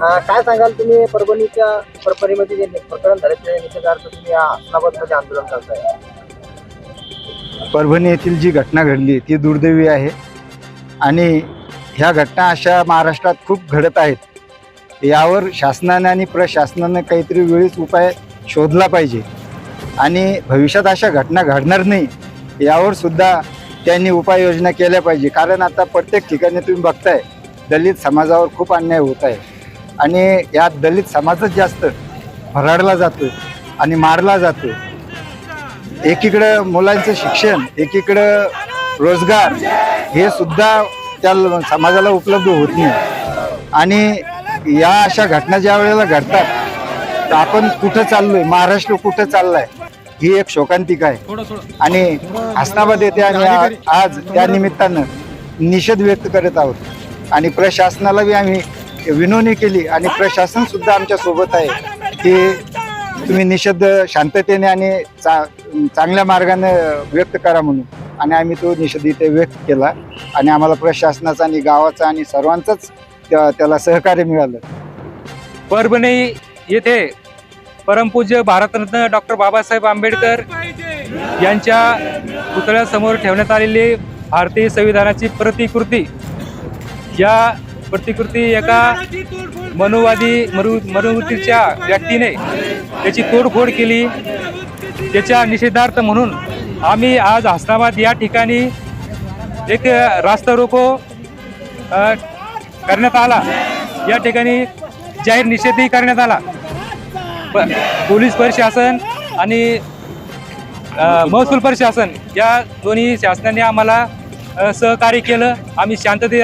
अं, काय सांगाल तुम्ही परभणीच्या परभणीमध्ये जे प्रकरण झाले त्या निषेधार्थ तुम्ही या हसनाबादमध्ये आंदोलन करताय? परभणी येथील जी घटना घडली ती दुर्दैवी आहे. आणि ह्या घटना अशा महाराष्ट्रात खूप घडत आहेत. यावर शासनाने आणि प्रशासनाने काहीतरी वेळीच उपाय शोधला पाहिजे. आणि भविष्यात अशा घटना घडणार नाही यावर सुद्धा त्यांनी उपाययोजना केल्या पाहिजे. कारण आता प्रत्येक ठिकाणी तुम्ही बघताय दलित समाजावर खूप अन्याय होत आहे. आणि या दलित समाजच जास्त भराडला जातो आणि मारला जातो एकीकडं मुलांचं शिक्षण एकीकडं रोजगार हे सुद्धा त्या समाजाला उपलब्ध होत नाही. आणि या अशा घटना ज्या वेळेला घडतात तर आपण कुठं चाललोय? महाराष्ट्र कुठं चाललाय? ही एक शोकांतिका आहे. आणि हसनाबाद येते आणि आज त्या निमित्तानं निषेध व्यक्त करत आहोत. आणि प्रशासनाला बी आम्ही विनवणी केली आणि प्रशासन सुद्धा आमच्यासोबत आहे की तुम्ही निषेध शांततेने आणि चा चांगल्या मार्गाने व्यक्त करा म्हणून. आणि आम्ही तो निषेध इथे व्यक्त केला आणि आम्हाला प्रशासनाचा आणि गावाचा आणि सर्वांचंच त्या- त्याला सहकार्य मिळालं. परभणी येथे परमपूज्य भारतरत्न डॉक्टर बाबासाहेब आंबेडकर यांच्या पुतळ्यासमोर ठेवण्यात आलेली भारतीय संविधानाची प्रतिकृती या प्रतिकृती एका मनोवादी मरु मनोवृत्तीच्या व्यक्तीने त्याची तोडफोड केली. त्याच्या निषेधार्थ म्हणून आम्ही आज हस्ताबाद या ठिकाणी एक रास्ता रोको करण्यात आला. या ठिकाणी जाहीर निषेधही करण्यात आला. प- पोलीस प्रशासन आणि महसूल प्रशासन या दोन्ही शासनाने आम्हाला सहकार्य केलं. आम्ही शांतते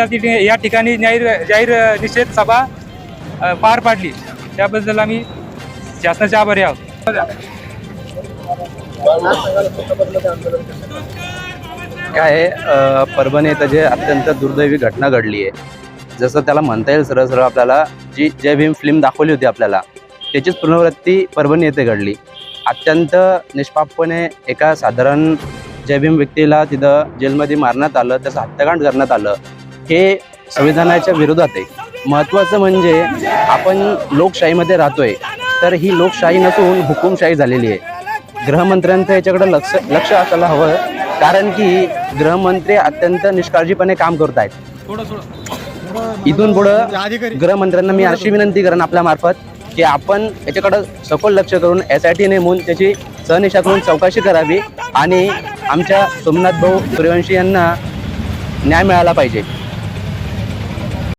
या ठिकाणी- जाहीर जाहीर निषेध सभा पार पाडली. त्याबद्दल आम्ही शासनाचे आभारी आहोत. काय आहे, परभणी इथं जे अत्यंत दुर्दैवी घटना घडली आहे. जसं त्याला म्हणता येईल सरळ सरळ आपल्याला जी जय भीम फिल्म दाखवली होती आपल्याला त्याचीच पुनरावृत्ती परभणी येथे घडली. अत्यंत निष्पापपणे एका साधारण जयभीम व्यक्तीला तिथं जेलमध्ये मारण्यात आलं त्याचं हत्याकांड करण्यात आलं हे संविधानाच्या विरोधात आहे. महत्त्वाचं म्हणजे आपण लोकशाहीमध्ये राहतोय तर ही लोकशाही नसून हुकुमशाही झालेली आहे. गृहमंत्र्यांचं याच्याकडं लक्ष लक्ष असायला हवं कारण की गृहमंत्री अत्यंत निष्काळजीपणे काम करत आहेत इथून पुढं गृहमंत्र्यांना मी अशी विनंती करेन आपल्या मार्फत की आपण याच्याकडं सखोल लक्ष करून एस आय टी नेमून त्याची सहनिशा करून चौकशी करावी आणि आमच्या सोमनाथ भाऊ सूर्यवंशी यांना न्याय मिळाला पाहिजे.